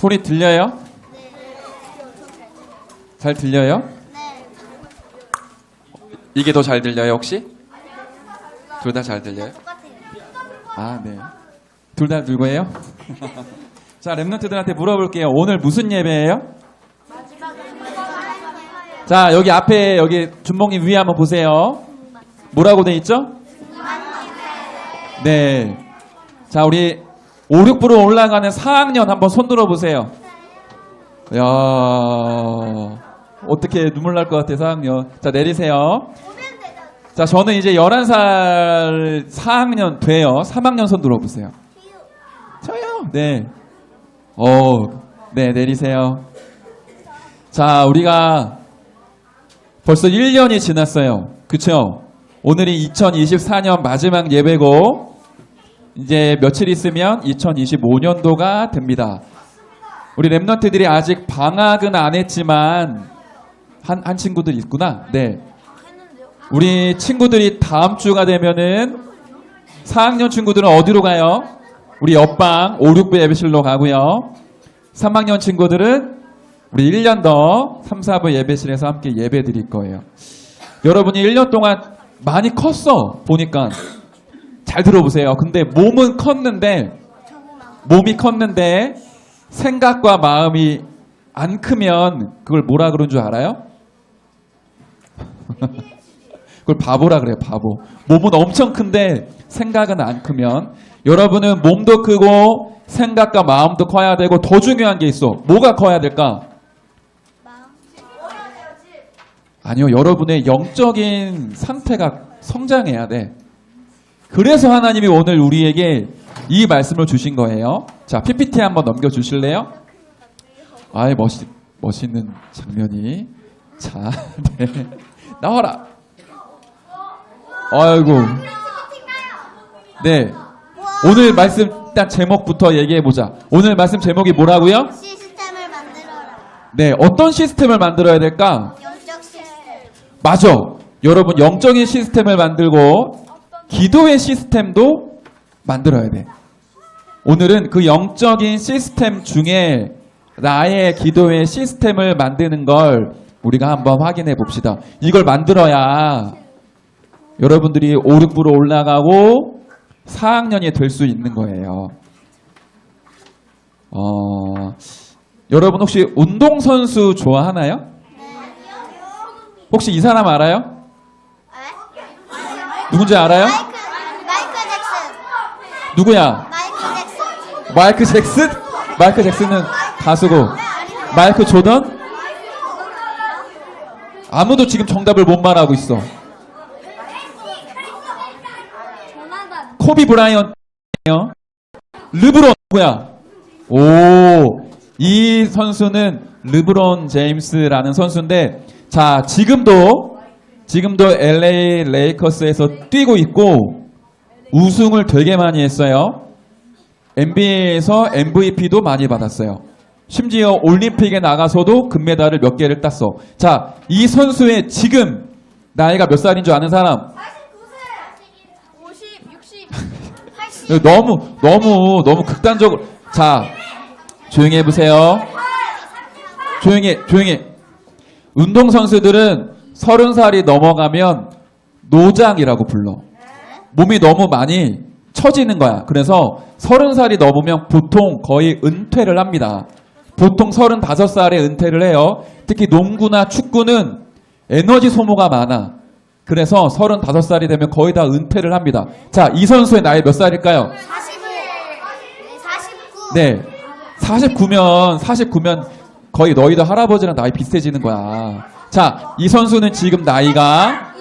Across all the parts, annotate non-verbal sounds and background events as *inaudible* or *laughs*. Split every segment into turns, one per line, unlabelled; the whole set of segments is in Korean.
소리 들려요? 잘 들려요?
네.
이게 더 잘 들려요, 혹시? 둘 다 잘 들려요? 아, 네. 둘다 들고예요? *laughs* 자, 랩런트들한테 물어볼게요. 오늘 무슨 예배예요? 자, 여기 앞에 여기 준봉님 위에 한번 보세요. 뭐라고 돼 있죠? 네. 자, 우리 5, 6부로 올라가는 4학년 한번 손 들어 보세요. 야 어떻게 눈물 날 것 같아, 4학년. 자, 내리세요. 자, 저는 이제 11살 4학년 돼요. 3학년 손 들어 보세요. 저요. 네. 어, 네, 내리세요. 자, 우리가 벌써 1년이 지났어요. 그쵸? 오늘이 2024년 마지막 예배고, 이제 며칠 있으면 2025년도가 됩니다. 우리 랩런트들이 아직 방학은 안 했지만, 한, 한 친구들 있구나. 네. 우리 친구들이 다음 주가 되면은 4학년 친구들은 어디로 가요? 우리 옆방 5, 6부 예배실로 가고요. 3학년 친구들은 우리 1년 더 3, 4부 예배실에서 함께 예배 드릴 거예요. 여러분이 1년 동안 많이 컸어. 보니까. 잘 들어보세요. 근데 몸은 컸는데, 몸이 컸는데, 생각과 마음이 안 크면 그걸 뭐라 그런 줄 알아요? *laughs* 그걸 바보라 그래요, 바보. 몸은 엄청 큰데 생각은 안 크면 여러분은 몸도 크고 생각과 마음도 커야 되고 더 중요한 게 있어. 뭐가 커야 될까? 아니요, 여러분의 영적인 상태가 성장해야 돼. 그래서 하나님이 오늘 우리에게 이 말씀을 주신 거예요. 자, PPT 한번 넘겨 주실래요? 아이, 멋있, 멋있는 장면이. 자, *laughs* 네. 나와라. 아이고. 네. 오늘 말씀 일단 제목부터 얘기해 보자. 오늘 말씀 제목이 뭐라고요?
시스템을 만들어라.
네, 어떤 시스템을 만들어야 될까?
영적 시스템.
맞아. 여러분 영적인 시스템을 만들고 기도의 시스템도 만들어야 돼. 오늘은 그 영적인 시스템 중에 나의 기도의 시스템을 만드는 걸 우리가 한번 확인해 봅시다. 이걸 만들어야 여러분들이 5, 6부로 올라가고 4학년이 될 수 있는 거예요. 어, 여러분 혹시 운동선수 좋아하나요? 혹시 이 사람 알아요? 누군지 알아요?
마이클, 마이클 잭슨.
누구야?
마이클 잭슨.
마이크 잭슨? 마이크 잭슨은 가수고 마이크 조던? 아무도 지금 정답을 못 말하고 있어. 코비 브라이언요? 르브론 누구야? 오, 이 선수는 르브론 제임스라는 선수인데, 자, 지금도, 지금도 LA 레이커스에서 뛰고 있고, 우승을 되게 많이 했어요. NBA에서 MVP도 많이 받았어요. 심지어 올림픽에 나가서도 금메달을 몇 개를 땄어. 자, 이 선수의 지금 나이가 몇 살인 줄 아는 사람?
50, 60, 80.
너무 너무 너무 극단적으로 자 조용히 해 보세요 조용히 해, 조용히 해. 운동 선수들은 서른 살이 넘어가면 노장이라고 불러 몸이 너무 많이 처지는 거야 그래서 서른 살이 넘으면 보통 거의 은퇴를 합니다 보통 서른 다섯 살에 은퇴를 해요 특히 농구나 축구는 에너지 소모가 많아 그래서 서른 다섯 살이 되면 거의 다 은퇴를 합니다 자 이 선수의 나이 몇 살일까요?
41, 49.
네. 49면, 49면 거의 너희도 할아버지랑 나이 비슷해지는 거야. 자, 이 선수는 지금 나이가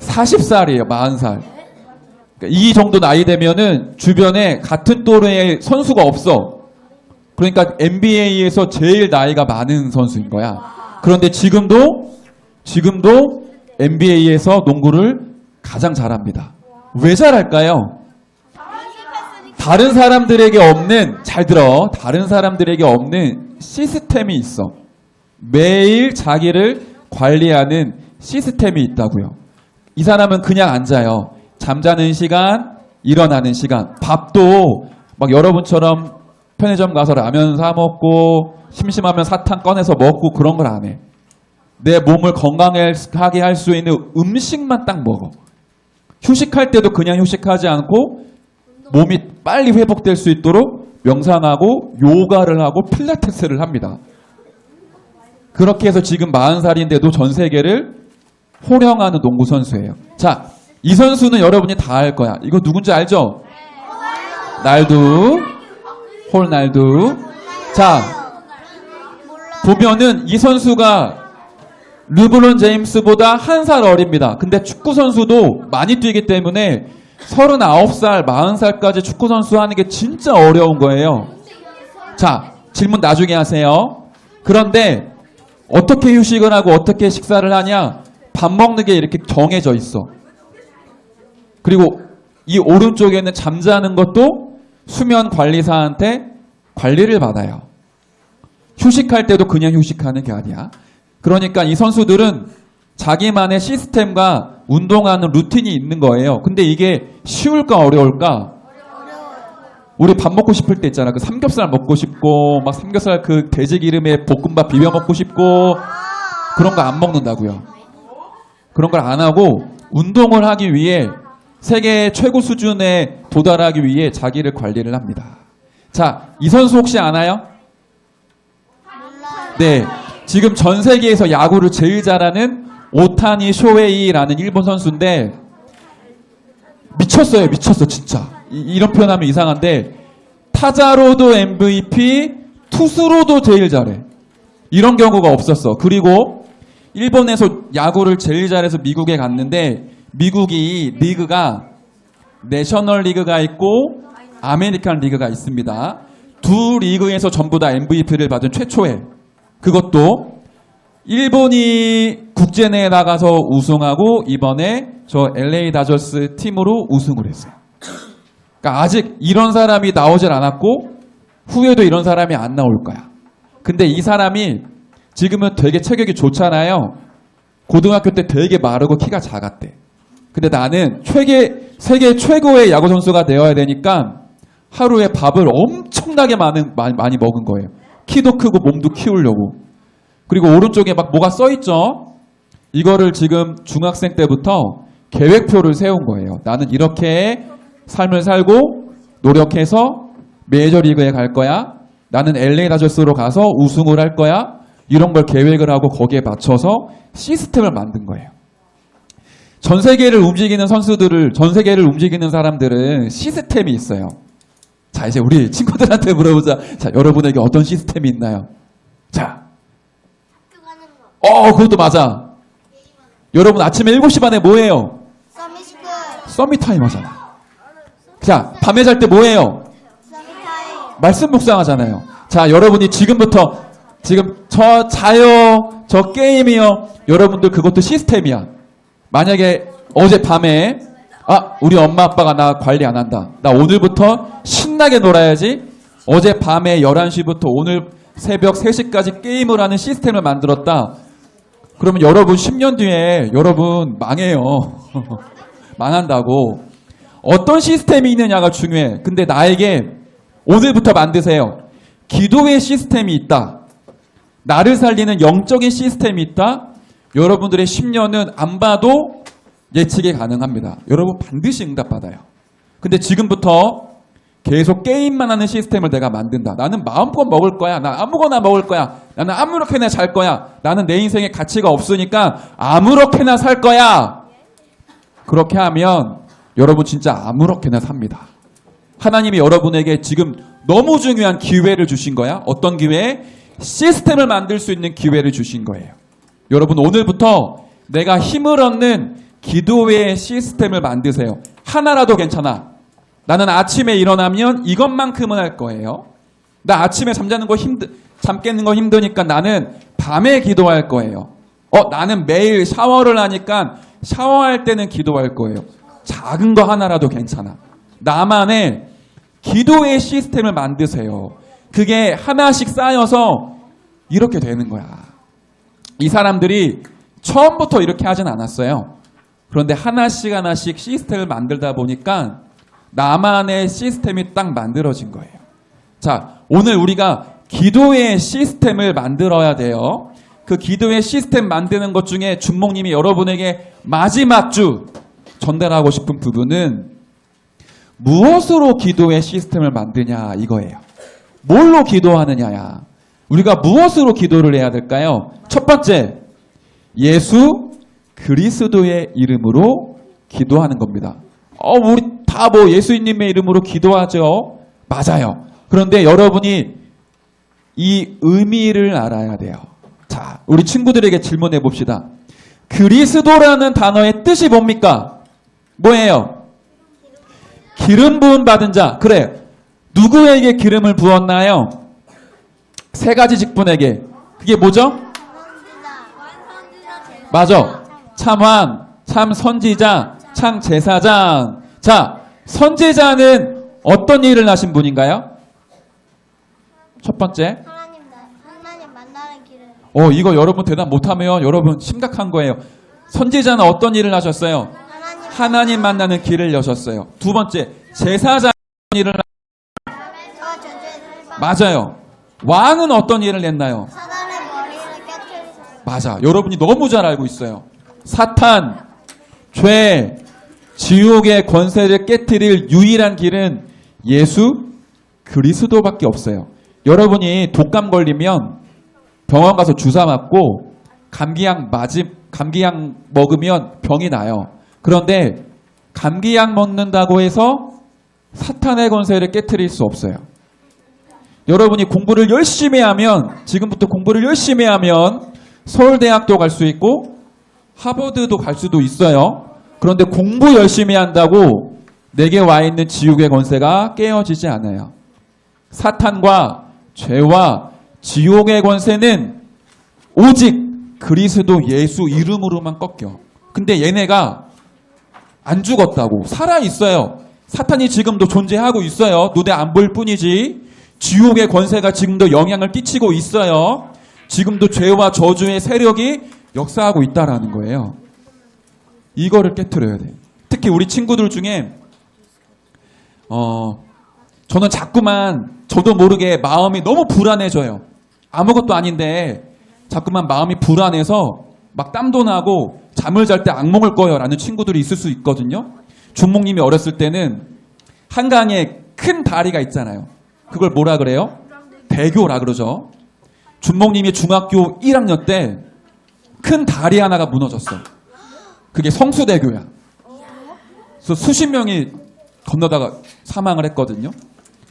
40살이에요, 40살. 이 정도 나이 되면은 주변에 같은 또래의 선수가 없어. 그러니까 NBA에서 제일 나이가 많은 선수인 거야. 그런데 지금도, 지금도 NBA에서 농구를 가장 잘합니다. 왜 잘할까요? 다른 사람들에게 없는 잘 들어 다른 사람들에게 없는 시스템이 있어 매일 자기를 관리하는 시스템이 있다고요 이 사람은 그냥 앉아요 잠자는 시간 일어나는 시간 밥도 막 여러분처럼 편의점 가서 라면 사 먹고 심심하면 사탕 꺼내서 먹고 그런 걸 안 해. 내 몸을 건강하게 할 수 있는 음식만 딱 먹어. 휴식할 때도 그냥 휴식하지 않고 몸이 빨리 회복될 수 있도록 명상하고 요가를 하고 필라테스를 합니다. 그렇게 해서 지금 40살인데도 전 세계를 호령하는 농구 선수예요. 자, 이 선수는 여러분이 다 알 거야. 이거 누군지 알죠? 날두, 홀날두. 자, 보면은 이 선수가 르브론 제임스보다 한 살 어립니다. 근데 축구 선수도 많이 뛰기 때문에 39살, 40살까지 축구 선수 하는 게 진짜 어려운 거예요. 자, 질문 나중에 하세요. 그런데 어떻게 휴식을 하고 어떻게 식사를 하냐? 밥 먹는 게 이렇게 정해져 있어. 그리고 이 오른쪽에는 잠자는 것도 수면 관리사한테 관리를 받아요. 휴식할 때도 그냥 휴식하는 게 아니야. 그러니까 이 선수들은 자기만의 시스템과 운동하는 루틴이 있는 거예요. 근데 이게 쉬울까 어려울까? 우리 밥 먹고 싶을 때 있잖아. 그 삼겹살 먹고 싶고, 막 삼겹살 그 돼지 기름에 볶음밥 비벼 먹고 싶고, 그런 거 안 먹는다고요. 그런 걸 안 하고, 운동을 하기 위해, 세계 최고 수준에 도달하기 위해 자기를 관리를 합니다. 자, 이 선수 혹시 아나요? 네. 지금 전 세계에서 야구를 제일 잘하는 오타니 쇼웨이라는 일본 선수인데 미쳤어요. 미쳤어. 진짜. 이, 런 표현하면 이상한데 타자로도 MVP, 투수로도 제일 잘해. 이런 경우가 없었어. 그리고 일본에서 야구를 제일 잘해서 미국에 갔는데 미국이 리그가 내셔널 리그가 있고 아메리칸 리그가 있습니다. 두 리그에서 전부 다 MVP를 받은 최초의 그것도 일본이 국제 내에 나가서 우승하고 이번에 저 LA 다저스 팀으로 우승을 했어요. 그러니까 아직 이런 사람이 나오질 않았고 후에도 이런 사람이 안 나올 거야. 근데 이 사람이 지금은 되게 체격이 좋잖아요. 고등학교 때 되게 마르고 키가 작았대. 근데 나는 최계, 세계 최고의 야구 선수가 되어야 되니까 하루에 밥을 엄청나게 많은, 많이, 많이 먹은 거예요. 키도 크고 몸도 키우려고. 그리고 오른쪽에 막 뭐가 써 있죠? 이거를 지금 중학생 때부터 계획표를 세운 거예요. 나는 이렇게 삶을 살고 노력해서 메이저리그에 갈 거야. 나는 LA 다저스로 가서 우승을 할 거야. 이런 걸 계획을 하고 거기에 맞춰서 시스템을 만든 거예요. 전 세계를 움직이는 선수들을, 전 세계를 움직이는 사람들은 시스템이 있어요. 자, 이제 우리 친구들한테 물어보자. 자, 여러분에게 어떤 시스템이 있나요? 자,
학교 가는 거.
어, 그것도 맞아. 여러분 아침에 7시 반에 뭐 해요?
서미스쿨.
서밋 타임 하잖아. 자, 밤에 잘 때 뭐 해요?
서미타임.
말씀 묵상하잖아요. 자, 여러분이 지금부터 지금 저 자요, 저 게임이요. 여러분들 그것도 시스템이야. 만약에 어제 밤에 아, 우리 엄마 아빠가 나 관리 안 한다. 나 오늘부터 신나게 놀아야지. 어제 밤에 11시부터 오늘 새벽 3시까지 게임을 하는 시스템을 만들었다. 그러면 여러분 10년 뒤에 여러분 망해요. *laughs* 망한다고. 어떤 시스템이 있느냐가 중요해. 근데 나에게 오늘부터 만드세요. 기도의 시스템이 있다. 나를 살리는 영적인 시스템이 있다. 여러분들의 10년은 안 봐도 예측이 가능합니다. 여러분 반드시 응답받아요. 근데 지금부터 계속 게임만 하는 시스템을 내가 만든다. 나는 마음껏 먹을 거야. 나 아무거나 먹을 거야. 나는 아무렇게나 잘 거야. 나는 내 인생에 가치가 없으니까 아무렇게나 살 거야. 그렇게 하면 여러분 진짜 아무렇게나 삽니다. 하나님이 여러분에게 지금 너무 중요한 기회를 주신 거야. 어떤 기회? 시스템을 만들 수 있는 기회를 주신 거예요. 여러분 오늘부터 내가 힘을 얻는 기도의 시스템을 만드세요. 하나라도 괜찮아. 나는 아침에 일어나면 이것만큼은 할 거예요. 나 아침에 잠자는 거 힘들, 잠 깨는 거 힘드니까 나는 밤에 기도할 거예요. 어, 나는 매일 샤워를 하니까 샤워할 때는 기도할 거예요. 작은 거 하나라도 괜찮아. 나만의 기도의 시스템을 만드세요. 그게 하나씩 쌓여서 이렇게 되는 거야. 이 사람들이 처음부터 이렇게 하진 않았어요. 그런데 하나씩 하나씩 시스템을 만들다 보니까 나만의 시스템이 딱 만들어진 거예요. 자, 오늘 우리가 기도의 시스템을 만들어야 돼요. 그 기도의 시스템 만드는 것 중에 준목님이 여러분에게 마지막 주 전달하고 싶은 부분은 무엇으로 기도의 시스템을 만드냐 이거예요. 뭘로 기도하느냐야. 우리가 무엇으로 기도를 해야 될까요? 첫 번째, 예수 그리스도의 이름으로 기도하는 겁니다. 어, 우리 다 뭐 예수님의 이름으로 기도하죠. 맞아요. 그런데 여러분이 이 의미를 알아야 돼요. 자, 우리 친구들에게 질문해 봅시다. 그리스도라는 단어의 뜻이 뭡니까? 뭐예요? 기름 부음 받은 자. 그래. 누구에게 기름을 부었나요? 세 가지 직분에게. 그게 뭐죠? 맞아. 참환, 참 선지자, 참 제사장. 자, 선지자는 어떤 일을 하신 분인가요? 첫 번째. 어, 이거 여러분 대답 못하면 여러분 심각한 거예요. 선지자는 어떤 일을 하셨어요?
하나님
만나는 길을 여셨어요. 두 번째, 제사장 일을 맞아요. 왕은 어떤 일을 했나요? 맞아. 여러분이 너무 잘 알고 있어요. 사탄, 죄, 지옥의 권세를 깨뜨릴 유일한 길은 예수 그리스도밖에 없어요. 여러분이 독감 걸리면 병원 가서 주사 맞고 감기약 맞이 감기약 먹으면 병이 나요. 그런데 감기약 먹는다고 해서 사탄의 권세를 깨뜨릴 수 없어요. 여러분이 공부를 열심히 하면 지금부터 공부를 열심히 하면 서울대학도 갈 수 있고 하버드도 갈 수도 있어요. 그런데 공부 열심히 한다고 내게 와 있는 지옥의 권세가 깨어지지 않아요. 사탄과 죄와 지옥의 권세는 오직 그리스도 예수 이름으로만 꺾여. 근데 얘네가 안 죽었다고 살아 있어요. 사탄이 지금도 존재하고 있어요. 눈에 안 보일 뿐이지. 지옥의 권세가 지금도 영향을 끼치고 있어요. 지금도 죄와 저주의 세력이 역사하고 있다라는 거예요. 이거를 깨트려야 돼. 특히 우리 친구들 중에 어 저는 자꾸만 저도 모르게 마음이 너무 불안해져요. 아무것도 아닌데 자꾸만 마음이 불안해서 막 땀도 나고 잠을 잘 때 악몽을 꿔요라는 친구들이 있을 수 있거든요. 준목님이 어렸을 때는 한강에 큰 다리가 있잖아요. 그걸 뭐라 그래요? 대교라 그러죠. 준목님이 중학교 1학년 때 큰 다리 하나가 무너졌어. 그게 성수대교야. 그래서 수십 명이 건너다가 사망을 했거든요.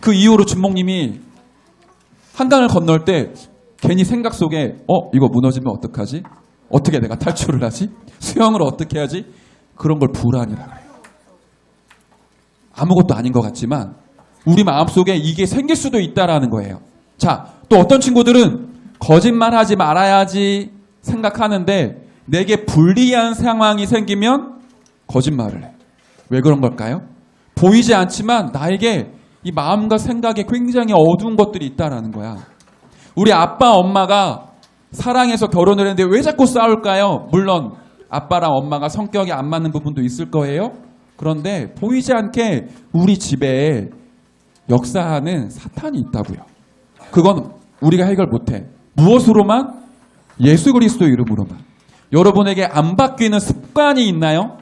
그 이후로 준목님이 한강을 건널 때 괜히 생각 속에 어 이거 무너지면 어떡하지? 어떻게 내가 탈출을 하지? 수영을 어떻게 하지? 그런 걸 불안이라 그래요. 아무것도 아닌 것 같지만 우리 마음속에 이게 생길 수도 있다라는 거예요. 자, 또 어떤 친구들은 거짓말하지 말아야지 생각하는데 내게 불리한 상황이 생기면 거짓말을 해. 왜 그런 걸까요? 보이지 않지만 나에게 이 마음과 생각에 굉장히 어두운 것들이 있다라는 거야. 우리 아빠 엄마가 사랑해서 결혼을 했는데 왜 자꾸 싸울까요? 물론 아빠랑 엄마가 성격이 안 맞는 부분도 있을 거예요. 그런데 보이지 않게 우리 집에 역사하는 사탄이 있다고요. 그건 우리가 해결 못해. 무엇으로만? 예수 그리스도 이름으로만. 여러분에게 안 바뀌는 습관이 있나요?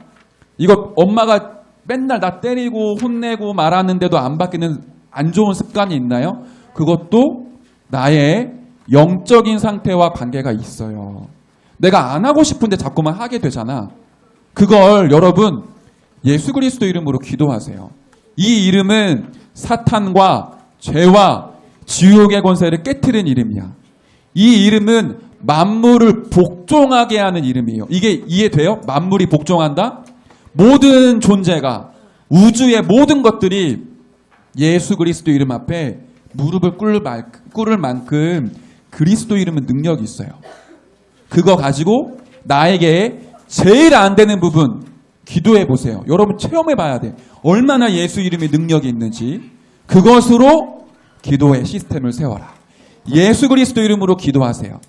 이거 엄마가 맨날 나 때리고 혼내고 말하는데도 안 바뀌는 안 좋은 습관이 있나요? 그것도 나의 영적인 상태와 관계가 있어요. 내가 안 하고 싶은데 자꾸만 하게 되잖아. 그걸 여러분 예수 그리스도 이름으로 기도하세요. 이 이름은 사탄과 죄와 지옥의 권세를 깨뜨린 이름이야. 이 이름은 만물을 복종하게 하는 이름이에요. 이게 이해돼요? 만물이 복종한다? 모든 존재가 우주의 모든 것들이 예수 그리스도 이름 앞에 무릎을 꿇을, 만큼 그리스도 이름은 능력이 있어요. 그거 가지고 나에게 제일 안 되는 부분 기도해 보세요. 여러분 체험해 봐야 돼. 얼마나 예수 이름의 능력이 있는지 그것으로 기도의 시스템을 세워라. 예수 그리스도 이름으로 기도하세요.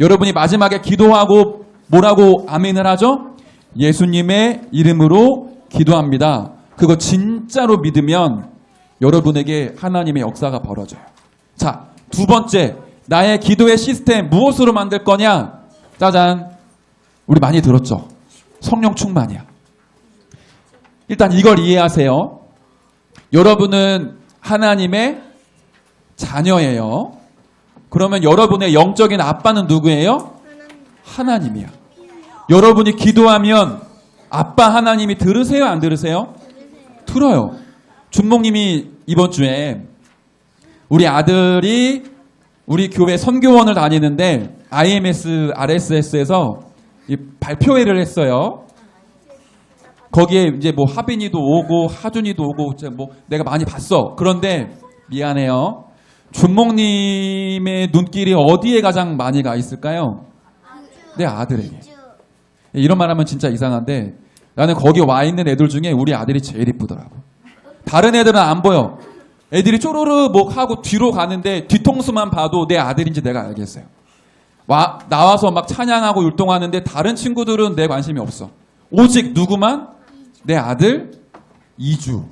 여러분이 마지막에 기도하고 뭐라고 아멘을 하죠? 예수님의 이름으로 기도합니다. 그거 진짜로 믿으면 여러분에게 하나님의 역사가 벌어져요. 자, 두 번째. 나의 기도의 시스템 무엇으로 만들 거냐? 짜잔. 우리 많이 들었죠? 성령 충만이야. 일단 이걸 이해하세요. 여러분은 하나님의 자녀예요. 그러면 여러분의 영적인 아빠는 누구예요? 하나님이야. 여러분이 기도하면 아빠 하나님이 들으세요? 안 들으세요? 들어요. 준목님이 이번 주에 우리 아들이 우리 교회 선교원을 다니는데 IMS, RSS에서 발표회를 했어요. 거기에 이제 뭐 하빈이도 오고 하준이도 오고 뭐 내가 많이 봤어. 그런데 미안해요. 준목님의 눈길이 어디에 가장 많이 가 있을까요? 내 아들에게. 이런 말하면 진짜 이상한데 나는 거기 와 있는 애들 중에 우리 아들이 제일 이쁘더라고. 다른 애들은 안 보여. 애들이 쪼르르 뭐 하고 뒤로 가는데 뒤통수만 봐도 내 아들인지 내가 알겠어요. 와 나와서 막 찬양하고 율동하는데 다른 친구들은 내 관심이 없어. 오직 누구만 내 아들 이주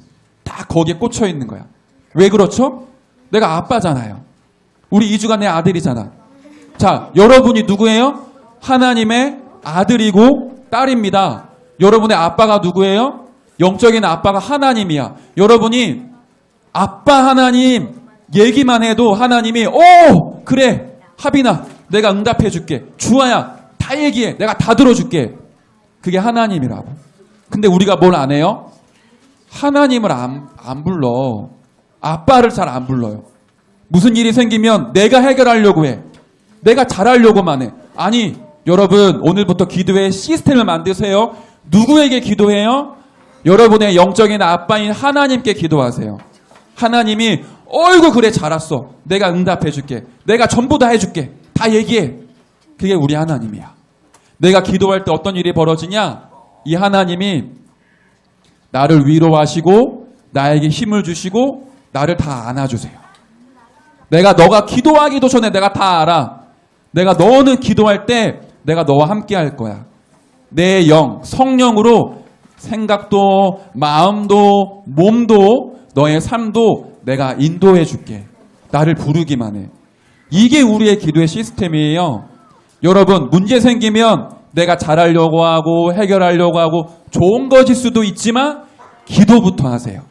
딱 거기에 꽂혀 있는 거야. 왜 그렇죠? 내가 아빠잖아요. 우리 이주가 내 아들이잖아. 자, 여러분이 누구예요? 하나님의 아들이고 딸입니다. 여러분의 아빠가 누구예요? 영적인 아빠가 하나님이야. 여러분이 아빠 하나님 얘기만 해도 하나님이 오 그래 하빈아 내가 응답해 줄게. 주아야 다 얘기해. 내가 다 들어줄게. 그게 하나님이라고. 근데 우리가 뭘 안 해요? 하나님을 안, 안 불러. 아빠를 잘 안 불러요. 무슨 일이 생기면 내가 해결하려고 해. 내가 잘하려고만 해. 아니 여러분 오늘부터 기도의 시스템을 만드세요. 누구에게 기도해요? 여러분의 영적인 아빠인 하나님께 기도하세요 하나님이 어이구 그래 잘했어. 내가 응답해 줄게. 내가 전부 다 해줄게. 다 얘기해. 그게 우리 하나님이야. 내가 기도할 때 어떤 일이 벌어지냐? 이 하나님이 나를 위로하시고 나에게 힘을 주시고 나를 다 안아주세요. 내가 너가 기도하기도 전에 내가 다 알아. 내가 너는 기도할 때 내가 너와 함께 할 거야. 내 영, 성령으로 생각도 마음도 몸도 너의 삶도 내가 인도해 줄게. 나를 부르기만 해. 이게 우리의 기도의 시스템이에요. 여러분, 문제 생기면 내가 잘하려고 하고 해결하려고 하고 좋은 것일 수도 있지만 기도부터 하세요.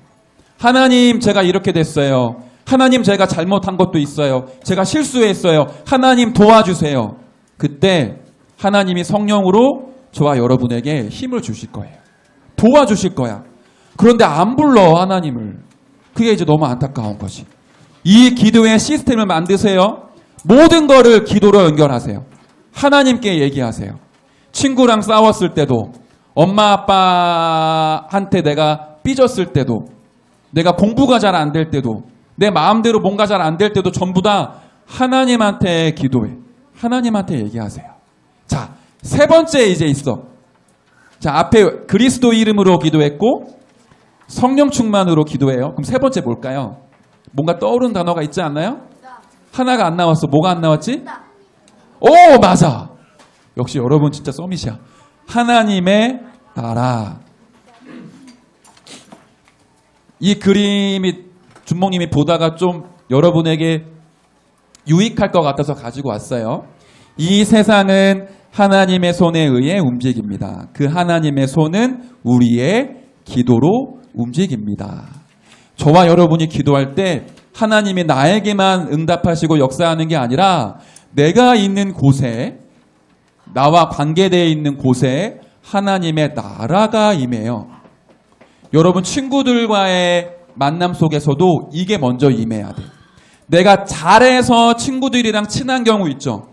하나님, 제가 이렇게 됐어요. 하나님, 제가 잘못한 것도 있어요. 제가 실수했어요. 하나님 도와주세요. 그때 하나님이 성령으로 저와 여러분에게 힘을 주실 거예요. 도와주실 거야. 그런데 안 불러, 하나님을. 그게 이제 너무 안타까운 거지. 이 기도의 시스템을 만드세요. 모든 거를 기도로 연결하세요. 하나님께 얘기하세요. 친구랑 싸웠을 때도, 엄마 아빠한테 내가 삐졌을 때도, 내가 공부가 잘 안 될 때도, 내 마음대로 뭔가 잘 안 될 때도 전부 다 하나님한테 기도해. 하나님한테 얘기하세요. 자, 세 번째 이제 있어. 자, 앞에 그리스도 이름으로 기도했고, 성령 충만으로 기도해요. 그럼 세 번째 뭘까요? 뭔가 떠오르는 단어가 있지 않나요? 하나가 안 나왔어. 뭐가 안 나왔지? 오, 맞아. 역시 여러분 진짜 썸이시야. 하나님의 나라. 이 그림이 준목님이 보다가 좀 여러분에게 유익할 것 같아서 가지고 왔어요. 이 세상은 하나님의 손에 의해 움직입니다. 그 하나님의 손은 우리의 기도로 움직입니다. 저와 여러분이 기도할 때 하나님이 나에게만 응답하시고 역사하는 게 아니라 내가 있는 곳에 나와 관계되어 있는 곳에 하나님의 나라가 임해요. 여러분 친구들과의 만남 속에서도 이게 먼저 임해야 돼. 내가 잘해서 친구들이랑 친한 경우 있죠.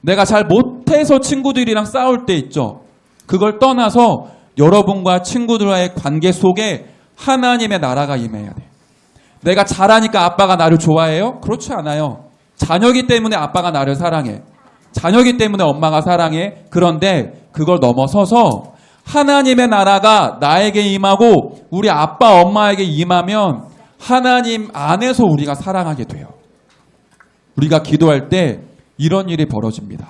내가 잘 못해서 친구들이랑 싸울 때 있죠. 그걸 떠나서 여러분과 친구들과의 관계 속에 하나님의 나라가 임해야 돼. 내가 잘하니까 아빠가 나를 좋아해요? 그렇지 않아요. 자녀기 때문에 아빠가 나를 사랑해. 자녀기 때문에 엄마가 사랑해. 그런데 그걸 넘어서서 하나님의 나라가 나에게 임하고 우리 아빠, 엄마에게 임하면 하나님 안에서 우리가 사랑하게 돼요. 우리가 기도할 때 이런 일이 벌어집니다.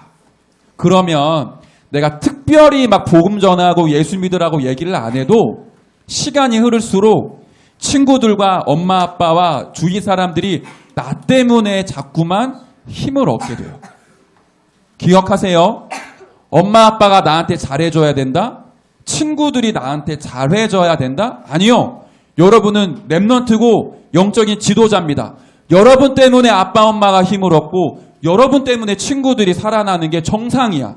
그러면 내가 특별히 막 복음 전하고 예수 믿으라고 얘기를 안 해도 시간이 흐를수록 친구들과 엄마 아빠와 주위 사람들이 나 때문에 자꾸만 힘을 얻게 돼요. 기억하세요. 엄마 아빠가 나한테 잘해줘야 된다? 친구들이 나한테 잘해줘야 된다? 아니요. 여러분은 랩넌트고 영적인 지도자입니다. 여러분 때문에 아빠 엄마가 힘을 얻고 여러분 때문에 친구들이 살아나는 게 정상이야.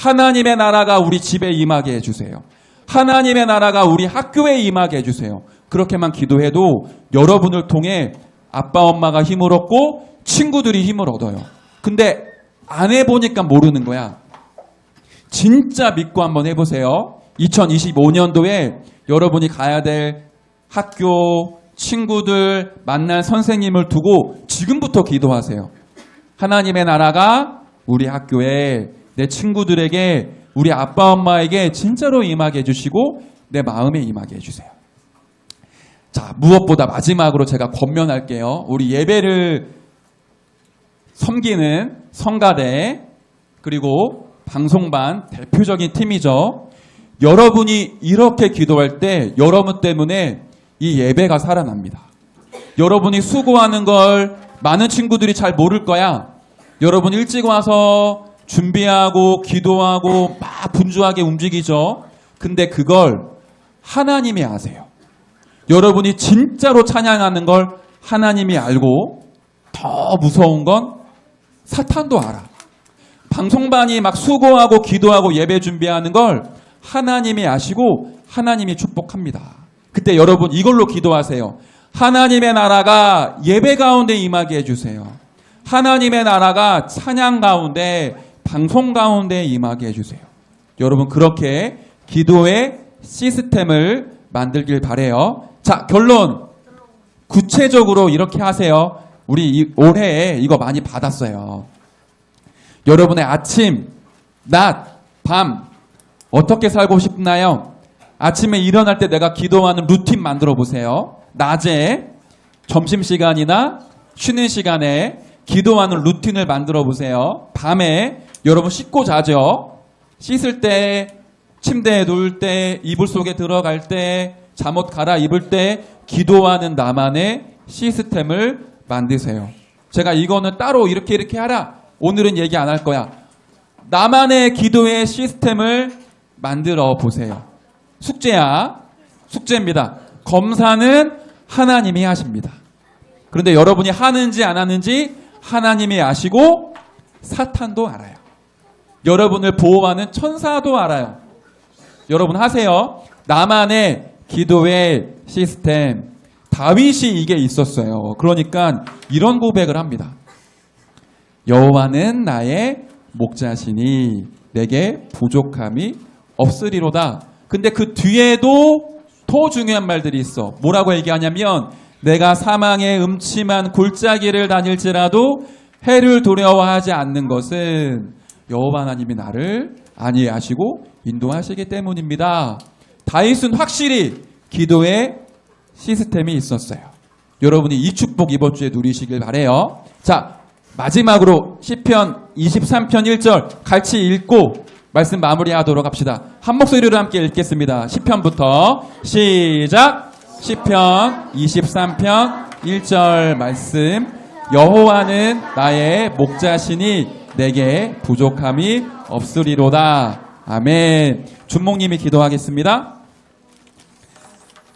하나님의 나라가 우리 집에 임하게 해주세요. 하나님의 나라가 우리 학교에 임하게 해주세요. 그렇게만 기도해도 여러분을 통해 아빠 엄마가 힘을 얻고 친구들이 힘을 얻어요. 근데 안 해보니까 모르는 거야. 진짜 믿고 한번 해보세요. 2025년도에 여러분이 가야 될 학교, 친구들, 만날 선생님을 두고 지금부터 기도하세요. 하나님의 나라가 우리 학교에 내 친구들에게 우리 아빠 엄마에게 진짜로 임하게 해주시고 내 마음에 임하게 해주세요. 자 무엇보다 마지막으로 제가 권면할게요. 우리 예배를 섬기는 성가대 그리고 방송반 대표적인 팀이죠. 여러분이 이렇게 기도할 때 여러분 때문에 이 예배가 살아납니다. 여러분이 수고하는 걸 많은 친구들이 잘 모를 거야. 여러분 일찍 와서 준비하고 기도하고 막 분주하게 움직이죠. 근데 그걸 하나님이 아세요. 여러분이 진짜로 찬양하는 걸 하나님이 알고 더 무서운 건 사탄도 알아. 방송반이 막 수고하고 기도하고 예배 준비하는 걸 하나님이 아시고 하나님이 축복합니다. 그때 여러분 이걸로 기도하세요. 하나님의 나라가 예배 가운데 임하게 해주세요. 하나님의 나라가 찬양 가운데 방송 가운데 임하게 해주세요. 여러분 그렇게 기도의 시스템을 만들길 바래요. 자 결론 구체적으로 이렇게 하세요. 우리 이- 올해에 이거 많이 받았어요. 여러분의 아침, 낮, 밤 어떻게 살고 싶나요? 아침에 일어날 때 내가 기도하는 루틴 만들어 보세요. 낮에 점심 시간이나 쉬는 시간에 기도하는 루틴을 만들어 보세요. 밤에 여러분 씻고 자죠. 씻을 때, 침대에 누울 때, 이불 속에 들어갈 때, 잠옷 갈아 입을 때 기도하는 나만의 시스템을 만드세요. 제가 이거는 따로 이렇게 이렇게 하라. 오늘은 얘기 안 할 거야. 나만의 기도의 시스템을 만들어 보세요. 숙제야. 숙제입니다. 검사는 하나님이 하십니다. 그런데 여러분이 하는지 안 하는지 하나님이 아시고 사탄도 알아요. 여러분을 보호하는 천사도 알아요. 여러분 하세요. 나만의 기도의 시스템. 다윗이 이게 있었어요. 그러니까 이런 고백을 합니다. 여호와는 나의 목자시니 내게 부족함이 없으리로다. 근데 그 뒤에도 더 중요한 말들이 있어. 뭐라고 얘기하냐면 내가 사망의 음침한 골짜기를 다닐지라도 해를 두려워하지 않는 것은 여호와 하나님이 나를 안위하시고 인도하시기 때문입니다. 다윗은 확실히 기도의 시스템이 있었어요. 여러분이 이 축복 이번 주에 누리시길 바래요. 자, 마지막으로 시편 23편 1절 같이 읽고 말씀 마무리하도록 합시다. 한 목소리로 함께 읽겠습니다. 시편부터 시작. 시편 23편 1절 말씀 여호와는 나의 목자시니 내게 부족함이 없으리로다. 아멘. 준목님이 기도하겠습니다.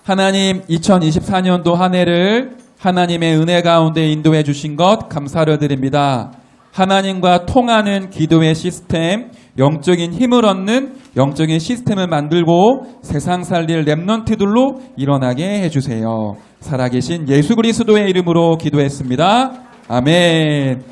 하나님 2024년도 한 해를 하나님의 은혜 가운데 인도해 주신 것 감사를 드립니다. 하나님과 통하는 기도의 시스템, 영적인 힘을 얻는 영적인 시스템을 만들고 세상 살릴 랩넌트들로 일어나게 해주세요. 살아계신 예수 그리스도의 이름으로 기도했습니다. 아멘.